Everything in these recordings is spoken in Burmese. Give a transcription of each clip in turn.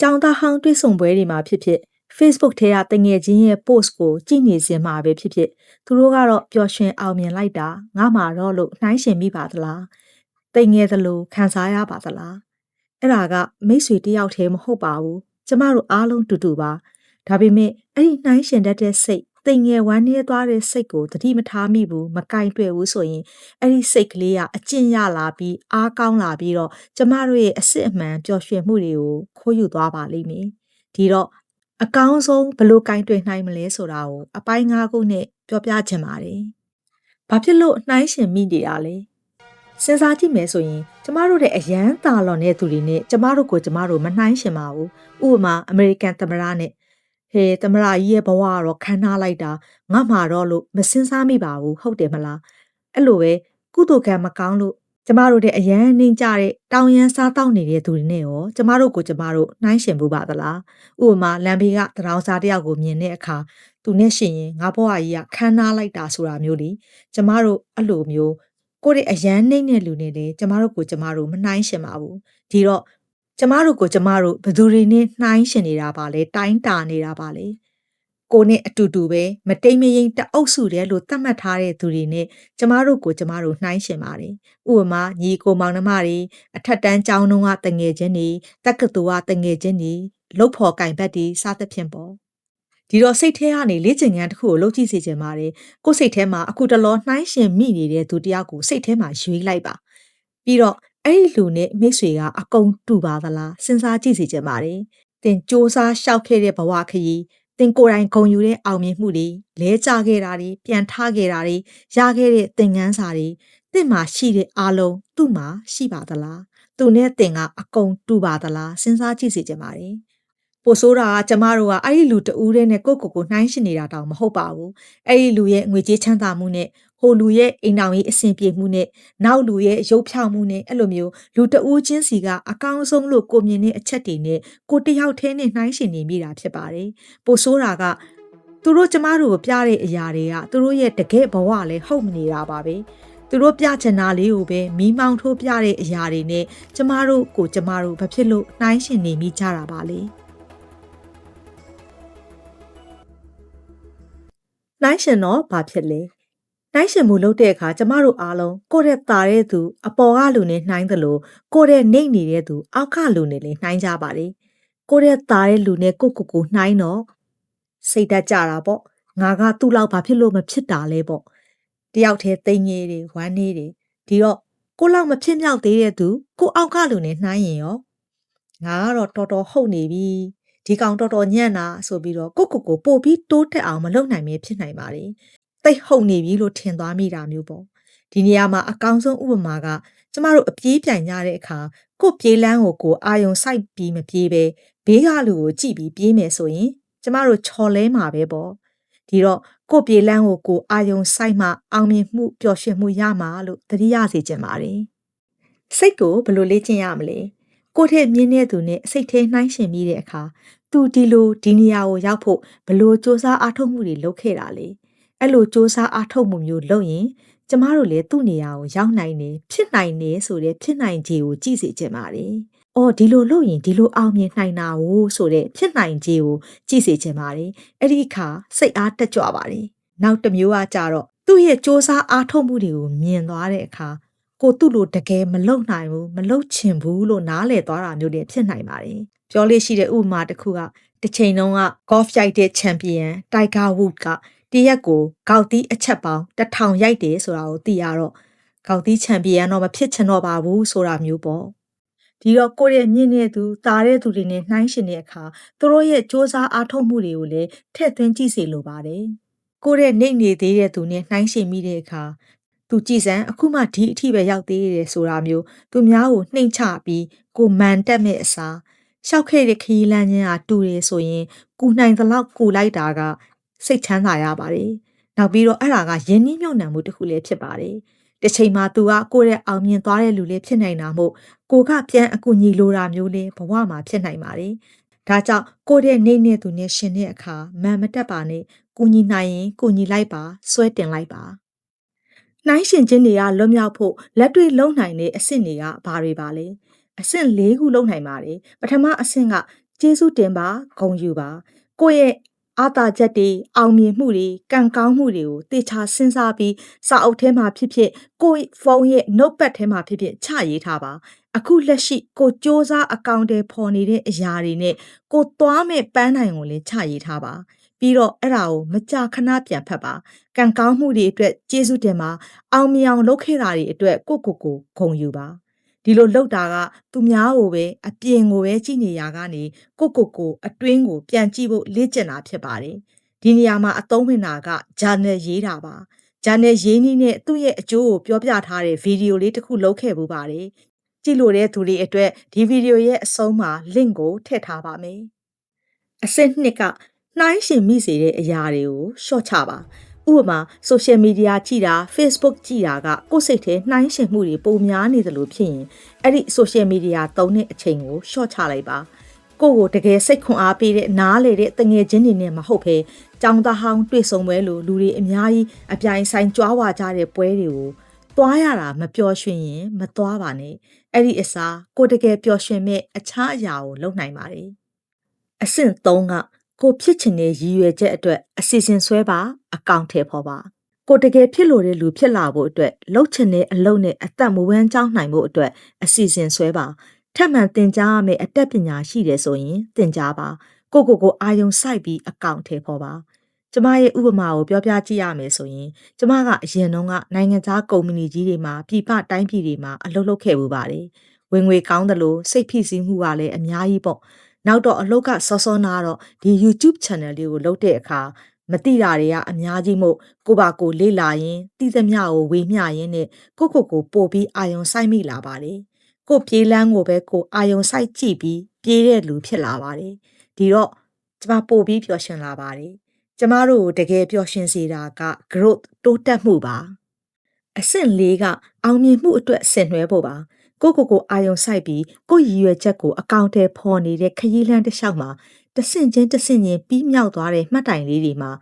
ကြောင်သားဟောင်းတွေ့ဆုံပွဲတွေမှာဖြစ်ဖြစ် Facebook ထဲကတငယ်ချင်းရဲ့ post ကိုကြည့်နေစင်မှာပဲဖြစ်ဖြစ်သူတို့ကတော့ပျော်ရွှင်အောင်မြင်လိုက်တာငါမှာတော့လို့နှိုင်းရှင်မိပါသလားတိမ်ငယ်သလိုခံစားရပါသလားအဲ့ဒါကမိတ်ဆွေတယောက်တည်းမဟုတ်ပါဘူးကျမတို့အားလုံးတူတူပါဒါပေမဲ့အဲ့ဒီနှိုင်းရှင်တတ်တဲ့စိတ် တိမ်ငယ်ဝမ်းနည်းသွားတဲ့စိတ်ကိုတတိမထားမိဘူးမကင်တွေ့ဘူးဆိုရင်အဲ့ဒီစိတ်ကလေးကအကျင့်ရလာပြီးအားကောင်းလာပြီးတော့ကျမတို့ရဲ့အစစ်အမှန်ပျော်ရွှင်မှုတွေကိုခိုးယူသွားပါလိမ့်မယ်ဒီတော့အကောင်းဆုံးဘယ်လို့ကင်တွေ့နိုင်မလဲဆိုတာကိုအပိုင်း၅ခုနဲ့ပြောပြချင်ပါတယ်ဘာဖြစ်လို့နှိုင်းရှင်မိနေတာလဲစဉ်းစားကြည့်မယ်ဆိုရင်ကျမတို့တဲ့အရန်တာလွန်တဲ့သူတွေနဲ့ကျမတို့ကိုကျမတို့မနှိုင်းရှင်ပါဘူးဥပမာအမေရိကန်သမ္မတနဲ့ ဟေးသမရကြီးရဲ့ဘဝကတော့ခန်းထားလိုက်တာငါမှာတော့လို့မစင်စားမိပါဘူးဟုတ်တယ်မလားအဲ့လိုပဲကုသိုလ်ကံမကောင်းလို့ကျမတို့တဲ့အရန်နှင်းကြတဲ့တောင်ရန်စားတောက်နေတဲ့သူတွေနဲ့ရောကျမတို့ကိုကျမတို့နှိုင်းရှင်မှုပါသလားဥပမာလမ်းဘေးကတရောင်စားတယောက်ကိုမြင်တဲ့အခါသူနဲ့ရှင်ရင်ငါဘဝကြီးကခန်းထားလိုက်တာဆိုတာမျိုးလေကျမတို့အဲ့လိုမျိုးကိုယ့်ရဲ့အရန်နှိမ့်တဲ့လူနဲ့လေကျမတို့ကိုကျမတို့မနှိုင်းရှင်ပါဘူးဒီတော့ ကျမတို့ကိုကျမတို့ဘယ်သူတွေနဲ့နှိုင်းရှင်နေတာပါလဲတိုင်းတာနေတာပါလဲကိုနဲ့အတူတူပဲမတိမ်မရင်တအုပ်စုတယ်လို့သတ်မှတ်ထားတဲ့သူတွေနဲ့ကျမတို့ကိုကျမတို့နှိုင်းရှင်ပါတယ်ဥပမာညီကိုမောင်နှမတွေအထက်တန်းကျောင်းတုန်းကတငယ်ချင်းတွေတက္ကသိုလ်ကတငယ်ချင်းတွေလုတ်ဖော်ကင်ဘက်တွေစသဖြင့်ပေါ့ဒီတော့စိတ်ထဲကနေလေ့ကျင့်ခန်းတစ်ခုကိုလုပ်ကြည့်စေချင်ပါတယ်ကိုယ်စိတ်ထဲမှာအခုတလောနှိုင်းရှင်မိနေတဲ့သူတယောက်ကိုစိတ်ထဲမှာရွေးလိုက်ပါပြီးတော့ အဲ့ဒီလူနဲ့မိတ်ဆွေကအကုန်တူပါသလားစဉ်းစားကြည့်စီချင်ပါတယ်။သင်စ조사ရှောက်ခဲ့တဲ့ဘဝခရီးသင်ကိုယ်တိုင်ဂုံယူတဲ့အောင်မြင်မှုတွေလဲကျခဲ့တာတွေပြန်ထခဲ့တာတွေရခဲ့တဲ့သင်ခန်းစာတွေသင်မှာရှိတဲ့အားလုံးသူ့မှာရှိပါသလား။သူနဲ့သင်ကအကုန်တူပါသလားစဉ်းစားကြည့်စီချင်ပါတယ်။ပိုဆိုးတာကကျမတို့ကအဲ့ဒီလူတူးတဲ့နဲ့ကိုယ့်ကိုယ်ကိုနှိုင်းရှင်နေတာတောင်မဟုတ်ပါဘူး။အဲ့ဒီလူရဲ့ငွေကြေးချမ်းသာမှုနဲ့ ဟိုလူရဲ့အိမ်တော်ရေးအဆင်ပြေမှုနဲ့နောက်လူရဲ့ရုပ်ဖြောက်မှုနဲ့အဲ့လိုမျိုးလူတဦးချင်းစီကအကောင်းဆုံးလို့ကိုမြင်တဲ့အချက်တွေနဲ့ကိုတယောက်တည်းနဲ့နှိုင်းရှင်နေမိတာဖြစ်ပါတယ်။ပိုဆိုးတာကသူတို့ကျမတို့ကိုပြတဲ့အရာတွေကသူတို့ရဲ့တကယ်ဘဝလည်းဟုတ်မနေတာပါပဲ။သူတို့ပြချင်တာလေးကိုပဲမီးမောင်းထိုးပြတဲ့အရာတွေနဲ့ကျမတို့ကိုကျမတို့ဘာဖြစ်လို့နှိုင်းရှင်နေမိကြတာပါလဲ။နှိုင်းရှင်တော့ဘာဖြစ်လဲ နှိုင်းရှင်မှုလုပ်တဲ့အခါကျမတို့အားလုံးကိုယ့်ရဲ့တာတဲ့သူအပေါ်ကလူနဲ့နှိုင်းသလိုကိုယ့်ရဲ့နှိမ့်နေတဲ့သူအောက်ကလူနဲ့လည်းနှိုင်းကြပါလေကိုယ့်ရဲ့တာတဲ့လူနဲ့ကိုကိုကိုနှိုင်းတော့စိတ်တက်ကြတာပေါ့ငါကသူ့လောက်ဘာဖြစ်လို့မဖြစ်တာလဲပေါ့တယောက်တည်းတိမ်ငယ်တွေဝမ်းနေတွေဒီတော့ကိုလောက်မဖြစ်မြောက်သေးတဲ့သူကိုအောက်ကလူနဲ့နှိုင်းရင်ရောငါကတော့တော်တော်ဟုတ်နေပြီဒီကောင်တော်တော်ညံ့တာဆိုပြီးတော့ကိုကိုကိုပို့ပြီးတိုးတက်အောင်မလုပ်နိုင်မဖြစ်နိုင်ပါလေ တိတ်ဟုတ်နေပြီလို့ထင်သွားမိတာမျိုးပေါ့ဒီနေရာမှာအကောင်းဆုံးဥပမာကကျမတို့အပြေးပြိုင်ကြတဲ့အခါကို့ပြေးလန်းကိုကိုအာယုံစိုက်ပြီးမပြေးပဲဘေးကလူကိုကြည့်ပြီးပြေးမယ်ဆိုရင်ကျမတို့ချော်လဲမှာပဲပေါ့ဒီတော့ကို့ပြေးလန်းကိုကိုအာယုံစိုက်မှအောင်မြင်မှုပျော်ရွှင်မှုရမှာလို့သတိရစေချင်ပါတယ်စိတ်ကိုဘယ်လိုလေ့ကျင့်ရမလဲကိုယ့်ထက်မြင့်တဲ့သူနဲ့စိတ်ထဲနှိုင်းရှင်မိတဲ့အခါသူဒီလိုဒီနေရာကိုရောက်ဖို့ဘလို့စ조사အားထုတ်မှုတွေလုပ်ခဲ့တာလေ အဲ့လိုစ조사အားထုတ်မှုမျိုးလုပ်ရင်ကျမတို့လည်းသူ့နေရာကိုရောက်နိုင်နေဖြစ်နိုင်နေဆိုတဲ့ဖြစ်နိုင်ခြေကိုကြည့်စေချင်ပါတယ်။အော်ဒီလိုလုပ်ရင်ဒီလိုအောင်မြင်နိုင်တာကိုဆိုတဲ့ဖြစ်နိုင်ခြေကိုကြည့်စေချင်ပါတယ်။အဲ့ဒီအခါစိတ်အားတက်ကြွပါတယ်။နောက်တစ်မျိုးကကြတော့သူ့ရဲ့စ조사အားထုတ်မှုတွေကိုမြင်သွားတဲ့အခါကိုသူ့လိုတကယ်မလုံနိုင်ဘူးမလုံချင်ဘူးလို့နားလည်သွားတာမျိုးတွေဖြစ်နိုင်ပါတယ်။ပြောလို့ရှိတဲ့ဥပမာတစ်ခုကတစ်ချိန်တုန်းက golf ရိုက်တဲ့ချန်ပီယံ Tiger Woods က တရက်ကိုကောက်တီးအချက်ပေါင်းတစ်ထောင်ရိုက်တယ်ဆိုတာကိုသိရတော့ကောက်တီးချန်ပီယံတော့မဖြစ်ချင်တော့ပါဘူးဆိုတာမျိုးပေါ့ဒီတော့ကိုယ့်ရဲ့မြင့်တဲ့သူတာတဲ့သူတွေနဲ့နှိုင်းရှင်တဲ့အခါသူတို့ရဲ့စ조사အားထုတ်မှုတွေကိုလည်းထည့်သွင်းကြည့်စေလိုပါတယ်ကိုယ့်ရဲ့နှိမ့်နေသေးတဲ့သူနဲ့နှိုင်းရှင်မိတဲ့အခါသူကြည်စံအခုမှဒီအထိပဲရောက်သေးတယ်ဆိုတာမျိုးသူများကိုနှိမ်ချပြီးကိုမန်တက်မဲ့အစားရှောက်ခဲ့တဲ့ခရီးလမ်းချင်းဟာတူတယ်ဆိုရင်ကူနိုင်သလောက်ကူလိုက်တာက စိတ်ချမ်းသာရပါတယ်။နောက်ပြီးတော့အဲ့ဒါကယဉ်နှီးမြှုပ်နှံမှုတစ်ခုလည်းဖြစ်ပါတယ်။တစ်ချိန်မှာသူကကိုယ့်ရဲ့အောင်မြင်သွားတဲ့လူလေးဖြစ်နိုင်တာမို့ကိုကပြန်အကူညီလိုတာမျိုးလေးဘဝမှာဖြစ်နိုင်ပါတယ်။ဒါကြောင့်ကိုယ့်ရဲ့နေနဲ့သူနဲ့ရှင်တဲ့အခါမန်မတက်ပါနဲ့ကူညီနိုင်ရင်ကူညီလိုက်ပါဆွဲတင်လိုက်ပါ။နှိုင်းရှင်ခြင်းတွေကလွတ်မြောက်ဖို့လက်တွေ့လုံနိုင်တဲ့အဆင့်တွေကဘာတွေပါလဲ။အဆင့်၄ခုလုံနိုင်ပါတယ်ပထမအဆင့်ကကျေးဇူးတင်ပါဂုဏ်ယူပါကိုယ့်ရဲ့ အာသာချက်တွေအောင်မြင်မှုတွေကံကောင်းမှုတွေကိုတေချာစဉ်းစားပြီးစာအုပ်ထဲမှာဖြစ်ဖြစ်ကိုယ့်ဖုန်းရဲ့ notepad ထဲမှာဖြစ်ဖြစ်ချရေးထားပါအခုလက်ရှိကိုစ조사အကောင့်တွေပေါ်နေတဲ့အရာတွေနဲ့ကိုသွားမဲ့ပန်းနိုင်ကိုလည်းချရေးထားပါပြီးတော့အဲ့ဒါကိုမကြာခဏပြန်ဖတ်ပါကံကောင်းမှုတွေအတွက်ကျေးဇူးတင်ပါအောင်မြင်အောင်လုပ်ခဲ့တာတွေအတွက်ကိုကိုကိုဂုဏ်ယူပါ ဒီလိုလှုပ်တာကသူများကိုပဲအပြင်ကိုပဲကြည့်နေရကနေကိုကိုကိုအတွင်းကိုပြန်ကြည့်ဖို့လေ့ကျင့်တာဖြစ်ပါတယ်ဒီနေရာမှာအသုံးဝင်တာက journal ရေးတာပါ journal ရေးနည်းနဲ့သူ့ရဲ့အကျိုးကိုပြောပြထားတဲ့ဗီဒီယိုလေးတစ်ခုလုပ်ခဲ့ပူပါတယ်ကြည့်လို့တဲ့သူတွေအတွက်ဒီဗီဒီယိုရဲ့အဆုံးမှာ link ကိုထည့်ထားပါမယ်အဆင့်နှစ်ကနှိုင်းရှင်မိစေတဲ့အရာတွေကိုရှော့ချပါ ဥပမာ social media ကြည့်တာ Facebook ကြည့်တာကကိုယ့်စိတ်ထဲနှိုင်းရှင်မှုတွေပုံများနေသလိုဖြစ်ရင်အဲ့ဒီ social media သုံးတဲ့အချိန်ကိုရှော့ချလိုက်ပါကိုယ့်ကိုတကယ်စိတ်ခွန်အားပေးတဲ့နားလေတဲ့တငယ်ချင်းတွေနဲ့မဟုတ်ဘဲကြောင်သားဟောင်းတွေ့ဆုံပွဲလိုလူတွေအများကြီးအပြိုင်ဆိုင်ကြွားဝါကြတဲ့ပွဲတွေကိုသွားရတာမပျော်ရွှင်ရင်မသွားပါနဲ့အဲ့ဒီအစားကိုတကယ်ပျော်ရွှင်မဲ့အခြားအရာကိုလုပ်နိုင်ပါတယ်အဆင့်3က ကိုဖြစ်ချင်တဲ့ရည်ရွယ်ချက်အတွက်အစီအစဉ်ဆွဲပါအကောင့်ထဲပေါ်ပါကိုတကယ်ဖြစ်လို့တဲ့လူဖြစ်လာဖို့အတွက်လှုပ်ချင်တဲ့အလုပ်နဲ့အသက်မဝမ်းကြောင်းနိုင်ဖို့အတွက်အစီအစဉ်ဆွဲပါထပ်မံသင်ကြားရမယ့်အတတ်ပညာရှိတယ်ဆိုရင်သင်ကြားပါကိုကိုကိုအာယုံစိုက်ပြီးအကောင့်ထဲပေါ်ပါကျမရဲ့ဥပမာကိုပြောပြကြည့်ရမယ်ဆိုရင်ကျမကအရင်တုန်းကနိုင်ငံခြားကုမ္ပဏီကြီးတွေမှာပြည်ပတိုင်းပြည်တွေမှာအလုပ်လုပ်ခဲ့မှုပါတယ်ဝင်ငွေကောင်းတယ်လို့စိတ်ဖိစီးမှုကလည်းအများကြီးပေါ့ နောက်တော့အလုပ်ကစောစောနာတော့ဒီ YouTube channel လေးကိုလုပ်တဲ့အခါမတိတာတွေကအများကြီးမို့ကိုပါကိုလေ့လာရင်တိသမျှကိုဝေမျှရင်းနဲ့ကိုကိုကိုပို့ပြီးအာယုံစိုက်မိလာပါတယ်ကိုပြေးလန်းကိုပဲကိုအာယုံစိုက်ကြည့်ပြီးပြေးတဲ့လူဖြစ်လာပါတယ်ဒီတော့ကျမပို့ပြီးပျော်ရွှင်လာပါတယ်ကျမတို့တကယ်ပျော်ရွှင်စေတာက growth တိုးတက်မှုပါအဆင့်၄ကအောင်မြင်မှုအတွက်ဆင်နွှဲဖို့ပါ ကိုကိုကိုအာယုံစိုက်ပြီးကိုရည်ရွယ်ချက်ကိုအကောင့်ထဲပေါ်နေတဲ့ခရီးလမ်းတစ်လျှောက်မှာတဆင့်ချင်းတဆင့်ချင်းပြီးမြောက်သွားတဲ့မှတ်တိုင်လေးတွေမှာ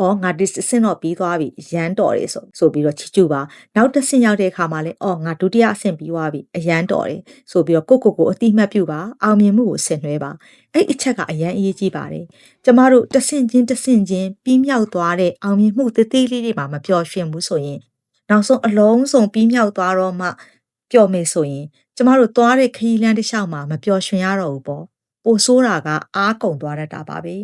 အော်ငါဒီစင်တော့ပြီးသွားပြီရမ်းတော်တယ်ဆိုဆိုပြီးတော့ချီကျူပါနောက်တစ်ဆင့်ရောက်တဲ့အခါမှာလဲအော်ငါဒုတိယအဆင့်ပြီးသွားပြီအရန်တော်တယ်ဆိုပြီးတော့ကိုကိုကိုအတိမတ်ပြုပါအောင်မြင်မှုကိုဆင်နွှဲပါအဲ့အချက်ကအရန်အရေးကြီးပါတယ်ကျမတို့တဆင့်ချင်းတဆင့်ချင်းပြီးမြောက်သွားတဲ့အောင်မြင်မှုသေးသေးလေးတွေမှာမပျော်ရွှင်ဘူးဆိုရင်နောက်ဆုံးအလုံးစုံပြီးမြောက်သွားတော့မှ ပျော်မယ်ဆိုရင်ကျမတို့သွားတဲ့ခရီးလမ်းတစ်လျှောက်မှာမပျော်ရွှင်ရတော့ဘူးပေါ့ပိုဆိုးတာကအားကုန်သွားတတ်တာပါပဲ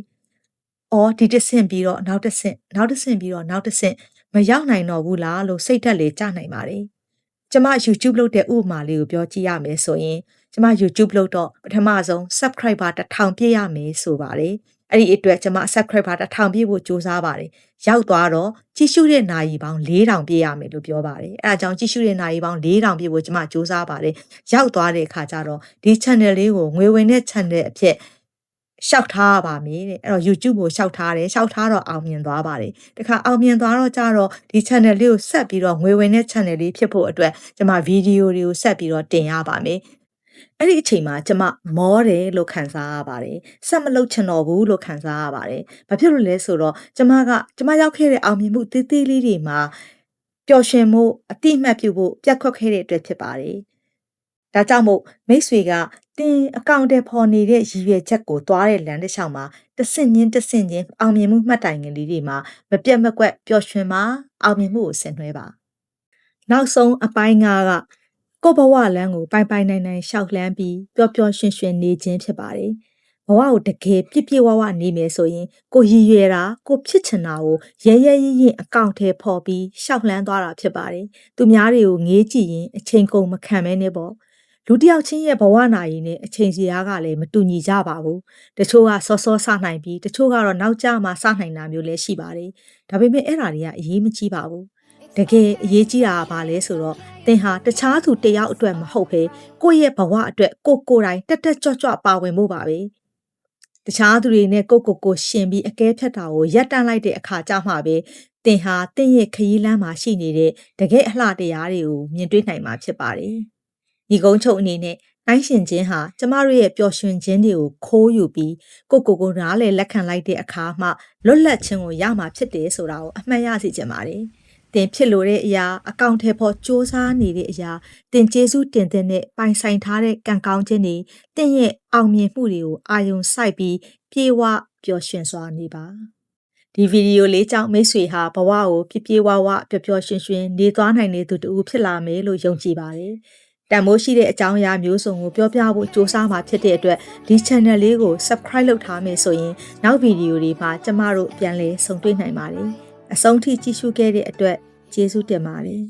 ။အော်ဒီတစ်ဆင့်ပြီးတော့နောက်တစ်ဆင့်နောက်တစ်ဆင့်ပြီးတော့နောက်တစ်ဆင့်မရောက်နိုင်တော့ဘူးလားလို့စိတ်သက်လေကြနိုင်ပါတယ်။ကျမ YouTube လုပ်တဲ့ဥပမာလေးကိုပြောကြည့်ရမယ်ဆိုရင်ကျမ YouTube လုပ်တော့ပထမဆုံး subscriber 1000ပြည့်ရမယ်ဆိုပါတယ်။ အဲ့ဒီအတွက်ကျွန်မ subscriber 1000ပြည့်ဖို့စူးစမ်းပါတယ်ရောက်သွားတော့ကြည့်ရှုတဲ့နာရီပေါင်း4000ပြည့်ရမယ်လို့ပြောပါတယ်အဲအကြောင်းကြည့်ရှုတဲ့နာရီပေါင်း4000ပြည့်ဖို့ကျွန်မစူးစမ်းပါတယ်ရောက်သွားတဲ့အခါကျတော့ဒီ channel လေးကိုငွေဝင်တဲ့ channel အဖြစ်ရှောက်ထားပါမယ်တဲ့အဲ့တော့ YouTube ကိုရှောက်ထားတယ်ရှောက်ထားတော့အောင်မြင်သွားပါတယ်တခါအောင်မြင်သွားတော့ကြတော့ဒီ channel လေးကိုဆက်ပြီးတော့ငွေဝင်တဲ့ channel လေးဖြစ်ဖို့အတွက်ကျွန်မဗီဒီယိုတွေကိုဆက်ပြီးတော့တင်ရပါမယ် အဲ့ဒီအချိန်မှာကျမမောတယ်လို့ခံစားရပါတယ်ဆက်မလုပ်ချင်တော့ဘူးလို့ခံစားရပါတယ်ဘာဖြစ်လို့လဲဆိုတော့ကျမကကျမရောက်ခဲ့တဲ့အောင်မြင်မှုသေးသေးလေးတွေမှာပျော်ရွှင်မှုအတိအမှတ်ပြုဖို့ပြတ်ခွက်ခဲ့တဲ့အတွက်ဖြစ်ပါတယ်ဒါကြောင့်မို့မိတ်ဆွေကတင်အကောင့်ထဲပေါ်နေတဲ့ရည်ရွယ်ချက်ကိုသွားတဲ့လမ်းတစ်လျှောက်မှာတဆင့်ချင်းတဆင့်ချင်းအောင်မြင်မှုမှတ်တိုင်ငယ်လေးတွေမှာမပြတ်မကွက်ပျော်ရွှင်မှာအောင်မြင်မှုကိုဆင်နွှဲပါနောက်ဆုံးအပိုင်း၅က ကိုဘဝလမ်းကိုပိုင်ပိုင်နိုင်နိုင်ရှောက်လှမ်းပြီးပျော်ပျော်ရွှင်ရွှင်နေခြင်းဖြစ်ပါတယ်။ဘဝကိုတကယ်ပြည့်ပြည့်ဝဝနေမယ်ဆိုရင်ကိုရည်ရွယ်တာကိုဖြစ်ချင်တာကိုရဲရဲရင့်ရင့်အကောင့်ထဲပေါ်ပြီးရှောက်လှမ်းသွားတာဖြစ်ပါတယ်။သူများတွေကိုငေးကြည့်ရင်အချိန်ကုန်မခံမဲနဲ့ပေါ့။လူတယောက်ချင်းရဲ့ဘဝနာရီနဲ့အချိန်စီအားကလည်းမတူညီကြပါဘူး။တချို့ကစောစောစနိုင်ပြီးတချို့ကတော့နောက်ကျမှစနိုင်တာမျိုးလည်းရှိပါတယ်။ဒါပေမဲ့အဲ့ဒါတွေကအရေးမကြီးပါဘူး။ တကယ်အရေးကြီးတာကဘာလဲဆိုတော့သင်ဟာတခြားသူတယောက်အတွက်မဟုတ်ဘဲကိုယ့်ရဲ့ဘဝအတွက်ကိုကိုယ်တိုင်တက်တက်ကြွကြွပါဝင်ဖို့ပါပဲတခြားသူတွေနဲ့ကိုကိုကိုရှင်ပြီးအကဲဖြတ်တာကိုရပ်တန့်လိုက်တဲ့အခါကြမှာပဲသင်ဟာတင့်ရဲ့ခရီးလမ်းမှာရှိနေတဲ့တကယ်အလှတရားတွေကိုမြင်တွေ့နိုင်မှာဖြစ်ပါတယ်။ဒီကုန်းချုပ်အနေနဲ့တိုင်းရှင်ချင်းဟာကျမတို့ရဲ့ပျော်ရွှင်ခြင်းတွေကိုခိုးယူပြီးကိုကိုကိုနားလေလက်ခံလိုက်တဲ့အခါမှလွတ်လပ်ခြင်းကိုရမှာဖြစ်တယ်ဆိုတာကိုအမှတ်ရစေချင်ပါတယ်။ တင်ဖြစ်လို့တဲ့အရာအကောင့်ထဲပေါ်စ조사နေတဲ့အရာတင်ကျေးဇူးတင်တဲ့နဲ့ပိုင်ဆိုင်ထားတဲ့ကံကောင်းခြင်းတွေတင့်ရဲ့အောင်မြင်မှုတွေကိုအာယုံစိုက်ပြီးပြေဝပျော်ရွှင်စွာနေပါဒီဗီဒီယိုလေးကြောင့်မိတ်ဆွေဟာဘဝကိုပြပြဝဝပျော်ပျော်ရွှင်ရွှင်နေသွားနိုင်တဲ့သူတူဖြစ်လာမယ်လို့ယုံကြည်ပါတယ်တန်မိုးရှိတဲ့အကြောင်းအရာမျိုးစုံကိုပြောပြဖို့စ조사မှာဖြစ်တဲ့အတွက်ဒီ channel လေးကို subscribe လုပ်ထားမယ်ဆိုရင်နောက်ဗီဒီယိုတွေမှာကျမတို့ပြန်လည်ဆုံတွေ့နိုင်ပါတယ် အဆုံးထိကြည့်ရှုခဲ့တဲ့အတွက်ကျေးဇူးတင်ပါတယ်